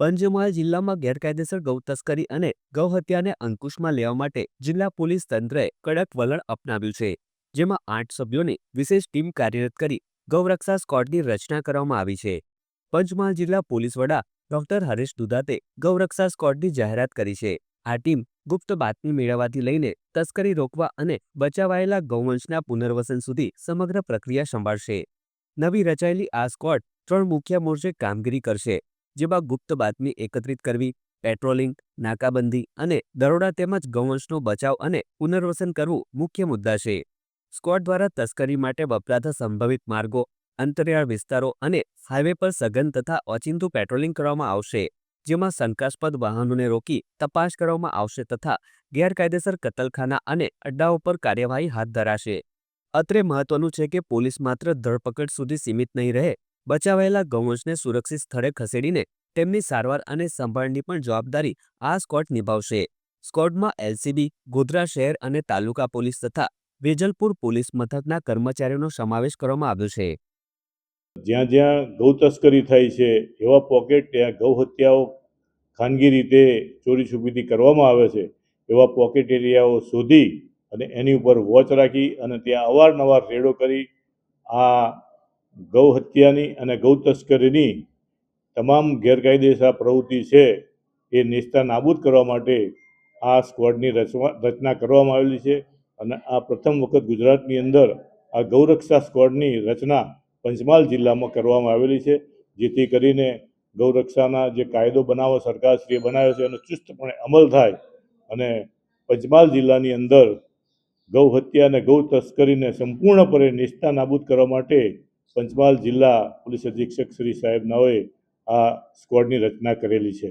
પંચમહાલ જિલ્લામાં ગેરકાયદેસર ગૌ તસ્કરી અને ગૌ હત્યાને અંકુશમાં લેવા માટે જિલ્લા પોલીસ તંત્રએ કડક વલણ અપનાવ્યું છે, જેમાં આઠ સભ્યોની વિશેષ ટીમ કાર્યરત કરી ગૌરક્ષા સ્કોડની રચના કરવામાં આવી છે. પંચમહાલ જિલ્લા પોલીસ વડા ડોક્ટર હરેશ દુધાતે ગૌરક્ષા સ્કોડની જાહેરાત કરી છે. આ ટીમ ગુપ્ત બાતમી મેળવવાથી લઈને તસ્કરી રોકવા અને બચાવાયેલા ગૌવંશના પુનર્વસન સુધી સમગ્ર પ્રક્રિયા સંભાળશે. નવી રચાયેલી આ સ્કોડ ત્રણ મુખ્ય મોરચે કામગીરી કરશે. જેમાં ગુપ્ત બાતમી એકત્રિત કરવી, પેટ્રોલિંગ, નાકાબંધી અને દરોડા તેમજ ગૌવંશનો બચાવ અને પુનર્વસન કરવું મુખ્ય મુદ્દા છે. સ્કોડ દ્વારા તસ્કરી માટે વપરાતા સંભવિત માર્ગો, અંતરિયાળ વિસ્તારો અને હાઈવે પર સઘન તથા ઓચિંતું પેટ્રોલિંગ કરવામાં આવશે, જેમાં શંકાસ્પદ વાહનોને રોકી તપાસ કરવામાં આવશે તથા ગેરકાયદેસર કતલખાના અને અડ્ડાઓ પર કાર્યવાહી હાથ ધરાશે. અત્રે મહત્વનું છે કે પોલીસ માત્ર ધરપકડ સુધી સીમિત નહીં રહે બચાવાયેલા ગૌવંશને સુરક્ષિત સ્થળે ખસેડીને તેમની સારવાર અને સંભાળની પણ જવાબદારી આ સ્કોટ નિભાવશે. સ્કોડમાં એલસીબી, ગોધરા શહેર અને તાલુકા પોલીસ તથા વેજલપુર પોલીસ મથકના કર્મચારીઓનો સમાવેશ કરવામાં આવ્યો છે. જ્યાં જ્યાં ગૌ તસ્કરી થાય છે, એવા પોકેટ ત્યાં ગૌ હત્યાઓ ખાનગી રીતે ચોરી છુપીથી કરવામાં આવે છે, એવા પોકેટ એરિયાઓ શોધી અને એની ઉપર વોચ રાખી અને ત્યાં અવારનવાર રેડો કરી આ ગૌ હત્યાની અને ગૌ તસ્કરીની તમામ ગેરકાયદેસર પ્રવૃત્તિ છે એ નેસ્તા નાબૂદ કરવા માટે આ સ્ક્વોડની રચવા, રચના કરવામાં આવેલી છે અને આ પ્રથમ વખત ગુજરાતની અંદર આ ગૌરક્ષા સ્કવોડની રચના પંચમહાલ જિલ્લામાં કરવામાં આવેલી છે, જેથી કરીને ગૌરક્ષાના જે કાયદો બનાવો સરકારશ્રીએ બનાવ્યો છે એનો ચુસ્તપણે અમલ થાય અને પંચમહાલ જિલ્લાની અંદર ગૌ હત્યા અને ગૌ તસ્કરીને સંપૂર્ણપણે નિષ્ઠા નાબૂદ કરવા માટે પંચમહાલ જિલ્લા પોલીસ અધિક્ષક શ્રી સાહેબ નાઓએ આ સ્કવોડની રચના કરેલી છે.